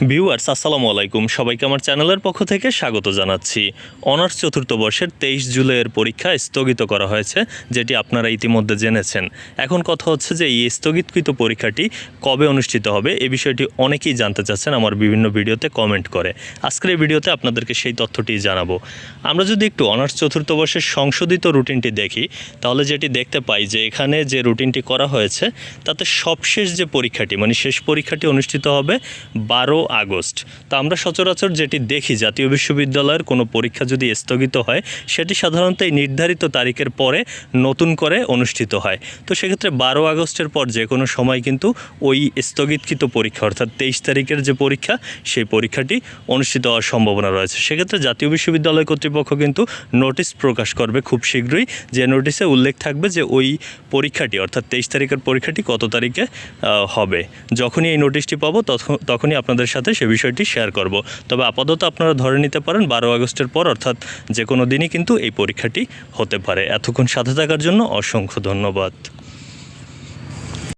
Viewers আসসালামু আলাইকুম। সবাইকে আমার চ্যানেলের পক্ষ থেকে স্বাগত জানাচ্ছি। অনার্স চতুর্থ বর্ষের তেইশ জুলাইয়ের পরীক্ষা স্থগিত করা হয়েছে, যেটি আপনারা ইতিমধ্যে জেনেছেন। এখন কথা হচ্ছে যে এই স্থগিতকৃত পরীক্ষাটি কবে অনুষ্ঠিত হবে, এ বিষয়টি অনেকেই জানতে চাচ্ছেন আমার বিভিন্ন ভিডিওতে কমেন্ট করে। আজকের এই ভিডিওতে আপনাদেরকে সেই তথ্যটি জানাব। আমরা যদি একটু অনার্স চতুর্থ বর্ষের সংশোধিত রুটিনটি দেখি, তাহলে যেটি দেখতে পাই যে এখানে যে রুটিনটি করা হয়েছে, তাতে সবশেষ যে পরীক্ষাটি মানে শেষ পরীক্ষাটি অনুষ্ঠিত হবে বারো আগস্ট। তা আমরা সচরাচর যেটি দেখি, জাতীয় বিশ্ববিদ্যালয়ের কোনো পরীক্ষা যদি স্থগিত হয়, সেটি সাধারণত এই নির্ধারিত তারিখের পরে নতুন করে অনুষ্ঠিত হয়। তো সেক্ষেত্রে বারো আগস্টের পর যে কোনো সময় কিন্তু ওই স্থগিতকৃত পরীক্ষা, অর্থাৎ তেইশ তারিখের যে পরীক্ষা, সেই পরীক্ষাটি অনুষ্ঠিত হওয়ার সম্ভাবনা রয়েছে। সেক্ষেত্রে জাতীয় বিশ্ববিদ্যালয় কর্তৃপক্ষ কিন্তু নোটিশ প্রকাশ করবে খুব শীঘ্রই, যে নোটিশে উল্লেখ থাকবে যে ওই পরীক্ষাটি, অর্থাৎ তেইশ তারিখের পরীক্ষাটি কত তারিখে হবে। যখনই এই নোটিশটি পাবো তখন- তখনই আপনাদের সাথে সে বিষয়টি শেয়ার করব। তবে আপাতত আপনারা ধরে নিতে পারেন বারো আগস্টের পর, অর্থাৎ যে কোনো দিনই কিন্তু এই পরীক্ষাটি হতে পারে। এতক্ষণ সাথে থাকার জন্য অসংখ্য ধন্যবাদ।